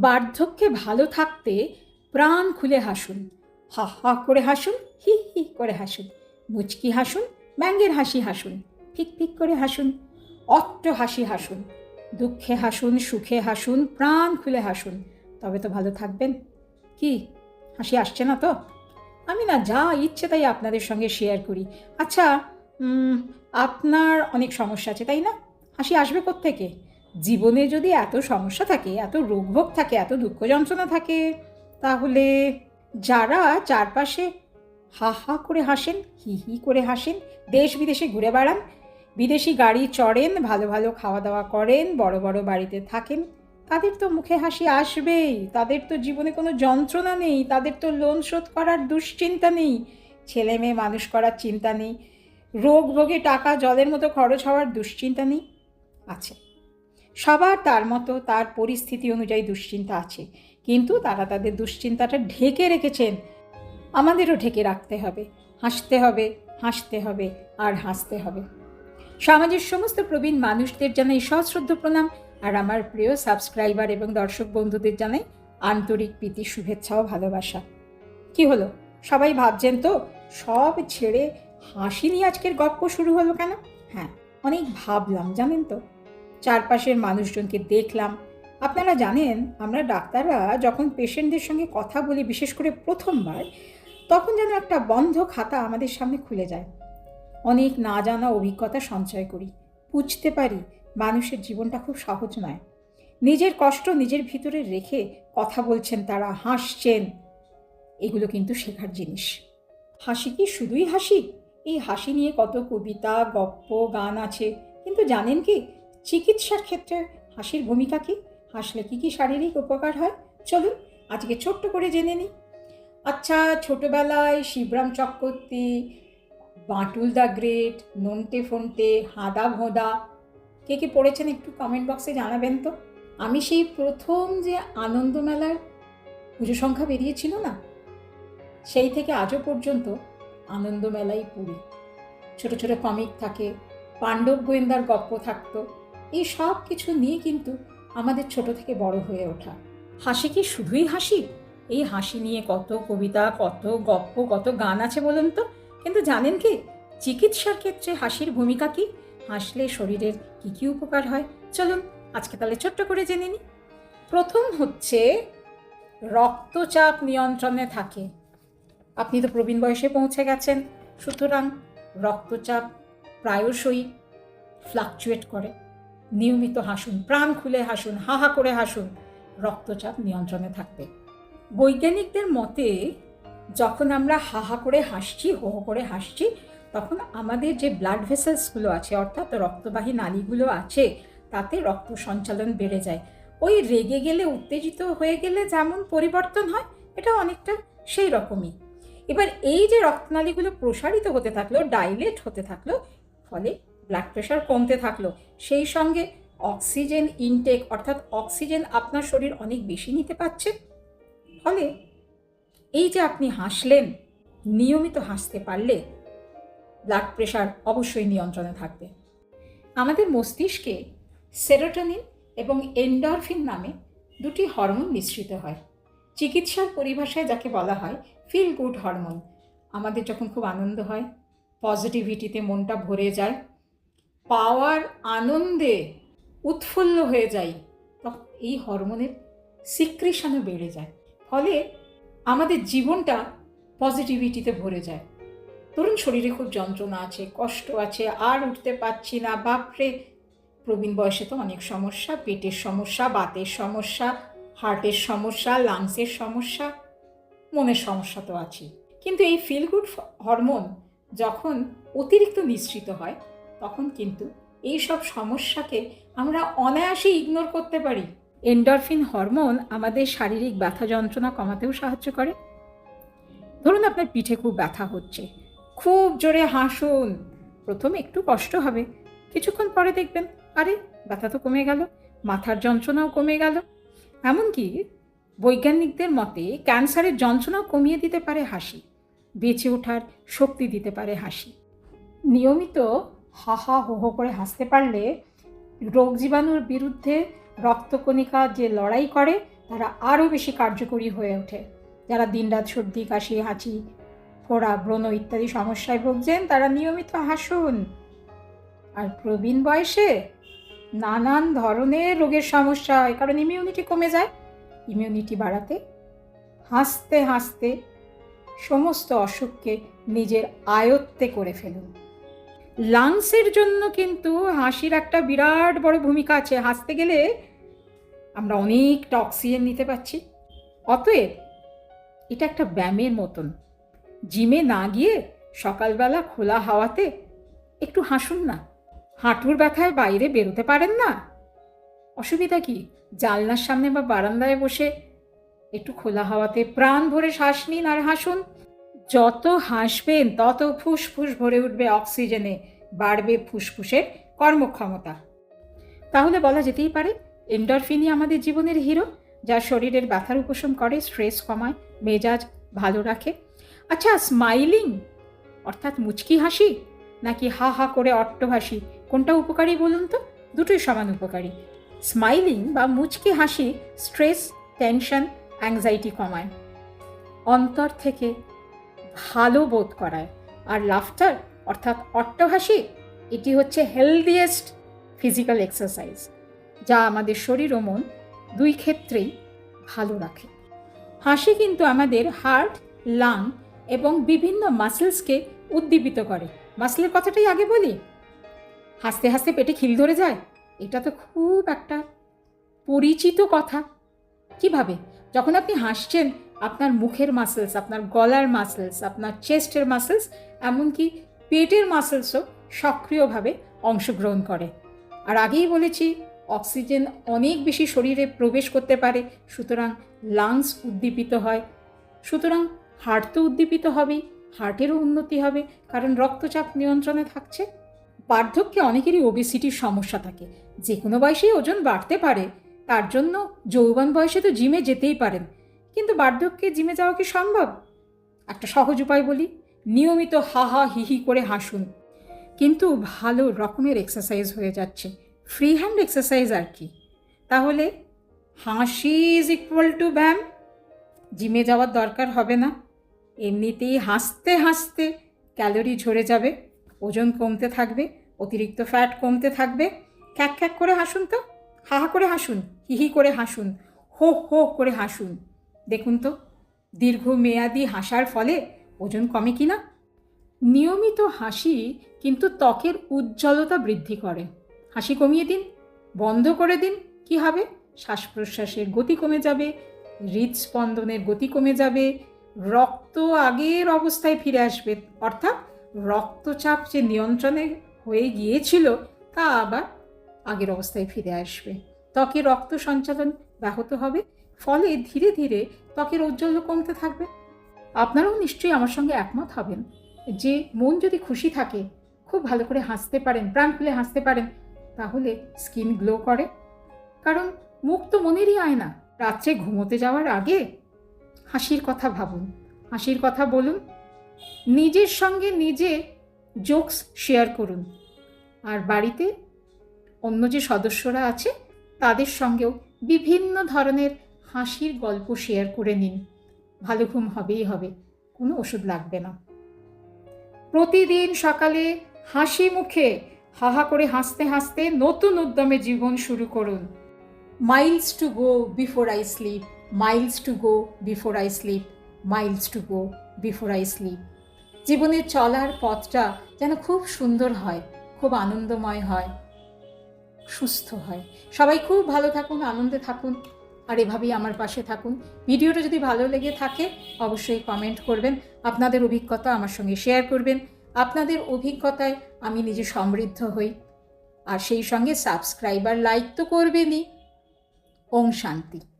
বার্ধক্যে ভালো থাকতে প্রাণ খুলে হাসুন। হা হা করে হাসুন, হি হি করে হাসুন। মুচকি হাসুন, ব্যাঙ্গের হাসি হাসুন, ফিক ফিক করে হাসুন। অট্ট হাসি হাসুন, দুঃখে হাসুন, সুখে হাসুন, প্রাণ খুলে হাসুন। তবে তো ভালো থাকবেন। কি, হাসি আসছে না তো? আমি না যা ইচ্ছে তাই আপনাদের সঙ্গে শেয়ার করি। আচ্ছা আপনার অনেক সমস্যা আছে, তাই না? হাসি আসবে থেকে জীবনে যদি এত সমস্যা থাকে, এত রোগভোগ থাকে, এত দুঃখ যন্ত্রণা থাকে, তাহলে যারা চারপাশে হা হা করে হাসেন, হি হি করে হাসেন, দেশ বিদেশে ঘুরে বেড়ান, বিদেশি গাড়ি চড়েন, ভালো ভালো খাওয়া দাওয়া করেন, বড় বড় বাড়িতে থাকেন, তাদের তো মুখে হাসি আসবেই। তাদের তো জীবনে কোনো যন্ত্রণা নেই, তাদের তো লোন শোধ করার দুশ্চিন্তা নেই, ছেলে মেয়ে মানুষ করার চিন্তা নেই, রোগ ভোগে টাকা জলের মতো খরচ হওয়ার দুশ্চিন্তা নেই। আছে সবার তার মতো তার পরিস্থিতি অনুযায়ী দুশ্চিন্তা আছে। কিন্তু তারা তাদের দুশ্চিন্তাটা ঢেকে রেখেছেন। আমাদেরও ঢেকে রাখতে হবে। হাসতে হবে হাসতে হবে আর হাসতে হবে। সমাজের সমস্ত প্রবীণ মানুষদের জানাই সশ্রদ্ধ প্রণাম আর আমার প্রিয় সাবস্ক্রাইবার এবং দর্শক বন্ধুদের জানাই আন্তরিক প্রীতি, শুভেচ্ছা ও ভালোবাসা। কি হলো? সবাই ভাবছেন তো সব ছেড়ে হাসি নিয়ে আজকের গপ্প শুরু হলো কেন? হ্যাঁ অনেক ভাবলাম, জানেন তো। চারপাশের মানুষজনকে দেখলাম। আপনারা জানেন, আমরা ডাক্তাররা যখন পেশেন্টদের সঙ্গে কথা বলি, বিশেষ করে প্রথমবার, তখন যেন একটা বন্ধ খাতা আমাদের সামনে খুলে যায়। অনেক না জানা অভিজ্ঞতা সঞ্চয় করি। বুঝতে পারি মানুষের জীবনটা খুব সহজ নয়। নিজের কষ্ট নিজের ভিতরে রেখে কথা বলছেন তারা, হাসছেন। এগুলো কিন্তু শেখার জিনিস। হাসি কি শুধুই হাসি? এই হাসি নিয়ে কত কবিতা, গপ্প, গান আছে। কিন্তু জানেন কি চিকিৎসার ক্ষেত্রে হাসির ভূমিকা কি? হাসলে কি কি শারীরিক উপকার হয়? চলুন আজকে ছোট্ট করে জেনে নিই। আচ্ছা ছোটোবেলায় শিবরাম চক্রবর্তী, বাঁটুল দ্য গ্রেট, নন্টে ফন্টে, হাদা ভোদা, কে কে পড়েছেন একটু কমেন্ট বক্সে জানাবেন তো? আমি সেই প্রথম যে আনন্দমেলার পুজো সংখ্যা বেরিয়েছিল না, সেই থেকে আজও পর্যন্ত আনন্দমেলাই পুরী। ছোট ছোট কমিক থাকে, পাণ্ডব গোয়েন্দার গপ্প থাকতো এই সব কিছু নিয়ে কিন্তু আমাদের ছোট থেকে বড় হয়ে ওঠা। হাসি কি শুধুই হাসি? এই হাসি নিয়ে কত কবিতা, কত গপ্প, কত গান আছে বলুন তো? কিন্তু জানেন কি, চিকিৎসার ক্ষেত্রে হাসির ভূমিকা কি? হাসলে শরীরের কি কি উপকার হয়? চলুন, আজকে তাহলে ছোট্ট করে জেনে নিই। প্রথম হচ্ছে, রক্তচাপ নিয়ন্ত্রণে থাকে। আপনি তো প্রবীণ বয়সে পৌঁছে গেছেন, সুতরাং রক্তচাপ প্রায়শই ফ্লাকচুয়েট করে। নিয়মিত হাসুন, প্রাণ খুলে হাসুন, হা হা করে হাসুন, রক্তচাপ নিয়ন্ত্রণে থাকবে। বৈজ্ঞানিকদের মতে, যখন আমরা হা হা করে হাসছি, হো করে হাসছি, তখন আমাদের যে ব্লাড ভেসেলসগুলো আছে, অর্থাৎ রক্তবাহী নালীগুলো আছে, তাতে রক্ত সঞ্চালন বেড়ে যায়। ওই রেগে গেলে, উত্তেজিত হয়ে গেলে যেমন পরিবর্তন হয়, এটা অনেকটা সেই রকমই। এবার এই যে রক্তনালীগুলো প্রসারিত হতে থাকল ডাইলেট হতে থাকল, ফলে ব্লাড প্রেশার কমতে থাকল। সেই সঙ্গে অক্সিজেন ইনটেক অর্থাৎ অক্সিজেন আপনার শরীর অনেক বেশি নিতে পারছে। ফলে এই যে আপনি হাসলেন, নিয়মিত হাসতে পারলে ব্লাড প্রেশার অবশ্যই নিয়ন্ত্রণে থাকবে। আমাদের মস্তিষ্কে সেরোটোনিন এবং এন্ডরফিন নামে দুটি হরমোন মিশ্রিত হয়। চিকিৎসার পরিভাষায় যাকে বলা হয় ফিল গুড হরমোন আমাদের যখন খুব আনন্দ হয় পজিটিভিটিতে মনটা ভরে যায় পাওয়ার আনন্দে উৎফুল্ল হয়ে যাই, তখন এই হরমোনের সিক্রেশনও বেড়ে যায়। ফলে আমাদের জীবনটা পজিটিভিটিতে ভরে যায়। ধরুন, শরীরে খুব যন্ত্রণা আছে, কষ্ট আছে, আর উঠতে পারছি না, বাপরে! প্রবীণ বয়সে তো অনেক সমস্যা, পেটের সমস্যা, বাতের সমস্যা, হার্টের সমস্যা, লাংসের সমস্যা, মনের সমস্যা তো আছে কিন্তু এই ফিল গুড হরমোন যখন অতিরিক্ত নিঃসৃত হয় তখন কিন্তু এই সব সমস্যাকে আমরা অনায়াসে ইগনোর করতে পারি। এন্ডরফিন হরমোন আমাদের শারীরিক ব্যথা যন্ত্রণা কমাতেও সাহায্য করে। ধরুন আপনার পিঠে খুব ব্যথা হচ্ছে, খুব জোরে হাসুন, প্রথমে একটু কষ্ট হবে, কিছুক্ষণ পরে দেখবেন, আরে, ব্যথা তো কমে গেল, মাথার যন্ত্রণাও কমে গেল। এমনকি বৈজ্ঞানিকদের মতে ক্যান্সারের যন্ত্রণাও কমিয়ে দিতে পারে হাসি, বেঁচে ওঠার শক্তি দিতে পারে হাসি। নিয়মিত হা হা হো হো করে হাসতে পারলে রোগ জীবাণুর বিরুদ্ধে রক্তকণিকা যে লড়াই করে, তারা আরও বেশি কার্যকরী হয়ে ওঠে। যারা দিনরাত সর্দি, কাশি, হাঁচি, ফোড়া, ব্রণ ইত্যাদি সমস্যায় ভুগছেন, তারা নিয়মিত হাসুন। আর প্রবীণ বয়সে নানান ধরনের রোগের সমস্যা হয়, কারণ ইমিউনিটি কমে যায়। ইমিউনিটি বাড়াতে হাসতে হাসতে সমস্ত অসুখকে নিজের আয়ত্তে করে ফেলুন। লাংসের জন্য কিন্তু হাসির একটা বিরাট বড় ভূমিকা আছে। হাসতে গেলে আমরা অনেকটা অক্সিজেন নিতে পারছি। অতএব এটা একটা ব্যায়ামের মতন। জিমে না গিয়ে সকালবেলা খোলা হাওয়াতে একটু হাসুন না। হাঁটুর ব্যথায় বাইরে বেরোতে পারেন না। অসুবিধা কি? জানলার সামনে বা বারান্দায় বসে একটু খোলা হাওয়াতে প্রাণ ভরে শ্বাস নিন আর হাসুন। যত হাসবেন, তত ফুসফুস ভরে উঠবে অক্সিজেনে, বাড়বে ফুসফুসের কর্মক্ষমতা। তাহলে বলা যেতেই পারে, এন্ডরফিনই আমাদের জীবনের হিরো যা শরীরের ব্যথার উপশম করে, স্ট্রেস কমায়, মেজাজ ভালো রাখে। আচ্ছা স্মাইলিং, অর্থাৎ মুচকি হাসি, নাকি হা হা করে অট্টহাসি কোনটা উপকারী বলুন তো? দুটোই সমান উপকারী। স্মাইলিং বা মুচকি হাসি, স্ট্রেস, টেনশন, অ্যাংজাইটি কমায়। অন্তর থেকে ভালো বোধ করায়। আর লাফটার অর্থাৎ অট্টহাসি, এটি হচ্ছে হেলদিয়েস্ট ফিজিক্যাল এক্সারসাইজ যা আমাদের শরীর ও মন দুই ক্ষেত্রেই ভালো রাখে। হাসি কিন্তু আমাদের হার্ট লাং এবং বিভিন্ন মাসেলসকে উদ্দীপিত করে। মাসেলের কথাটাই আগে বলি। হাসতে হাসতে পেটে খিল ধরে যায়। এটা তো খুব একটা পরিচিত কথা। কীভাবে? যখন আপনি হাসছেন আপনার মুখের মাসেলস আপনার গলার মাসেলস আপনার চেস্টের মাসেলস এমনকি পেটের মাসেলসও সক্রিয়ভাবে অংশগ্রহণ করে। আর আগেই বলেছি অক্সিজেন অনেক বেশি শরীরে প্রবেশ করতে পারে, সুতরাং লাংস উদ্দীপিত হয়। সুতরাং হার্ট তো উদ্দীপিত হবেই হার্টেরও উন্নতি হবে, কারণ রক্তচাপ নিয়ন্ত্রণে থাকছে। বার্ধক্যে অনেকেরই ওবেসিটির সমস্যা থাকে। যে কোনো বয়সেই ওজন বাড়তে পারে, তার জন্য যৌবন বয়সে তো জিমে যেতেই পারেন। কিন্তু বার্ধক্যে জিমে যাওয়া কি সম্ভব? একটা সহজ উপায় বলি, নিয়মিত হা হা হি হি করে হাসুন। কিন্তু ভালো রকমের এক্সারসাইজ হয়ে যাচ্ছে। ফ্রি হ্যান্ড এক্সারসাইজ আর কি? তাহলে হাসি ইজ ইকুয়াল টু ব্যায়াম। জিমে যাওয়ার দরকার হবে না। এমনিতেই হাসতে হাসতে ক্যালোরি ঝরে যাবে, ওজন কমতে থাকবে, অতিরিক্ত ফ্যাট কমতে থাকবে। খ্যাক খ্যাক করে হাসুন তো? হা হা করে হাসুন, হি হি করে হাসুন, হো হো করে হাসুন। দেখুন তো, দীর্ঘমেয়াদী হাসার ফলে ওজন কমে কি না নিয়মিত হাসি কিন্তু ত্বকের উজ্জ্বলতা বৃদ্ধি করে। হাসি কমিয়ে দিন, বন্ধ করে দিন, কি হবে? শ্বাস প্রশ্বাসের গতি কমে যাবে, হৃদস্পন্দনের গতি কমে যাবে, রক্ত আগের অবস্থায় ফিরে আসবে। অর্থাৎ রক্তচাপ যে নিয়ন্ত্রণে হয়ে গিয়েছিল, তা আবার আগের অবস্থায় ফিরে আসবে। ত্বকে রক্ত সঞ্চালন ব্যাহত হবে ফলে ধীরে ধীরে ত্বকের ঔজ্জ্বল্য কমতে থাকবে। আপনারাও নিশ্চয়ই আমার সঙ্গে একমত হবেন যে মন যদি খুশি থাকে, খুব ভালো করে হাসতে পারেন, প্রাণ খুলে হাসতে পারেন, তাহলে স্কিন গ্লো করে। কারণ মুখ তো মনেরই আয়না, রাত্রে ঘুমোতে যাওয়ার আগে হাসির কথা ভাবুন, হাসির কথা বলুন, নিজের সঙ্গে নিজে জোকস শেয়ার করুন। আর বাড়িতে অন্য যে সদস্যরা আছে, তাদের সঙ্গেও বিভিন্ন ধরনের হাসির গল্প শেয়ার করে নিন। ভালো ঘুম হবেই হবে, কোনো ওষুধ লাগবে না। প্রতিদিন সকালে হাসি মুখে হাহা করে হাসতে হাসতে নতুন উদ্যমে জীবন শুরু করুন। Miles to go before I sleep Miles to go before I sleep Miles to go before I sleep জীবনের চলার পথটা যেন খুব সুন্দর হয়, খুব আনন্দময় হয়, সুস্থ হয়। সবাই খুব ভালো থাকুন, আনন্দে থাকুন। আর এভাবেই আমার পাশে থাকুন। ভিডিওটা যদি ভালো লেগে থাকে, অবশ্যই কমেন্ট করবেন। আপনাদের অভিজ্ঞতা আমার সঙ্গে শেয়ার করবেন। আপনাদের অভিজ্ঞতায় আমি নিজে সমৃদ্ধ হই। আর সেই সঙ্গে সাবস্ক্রাইবার লাইক তো করবেনই। ওম শান্তি।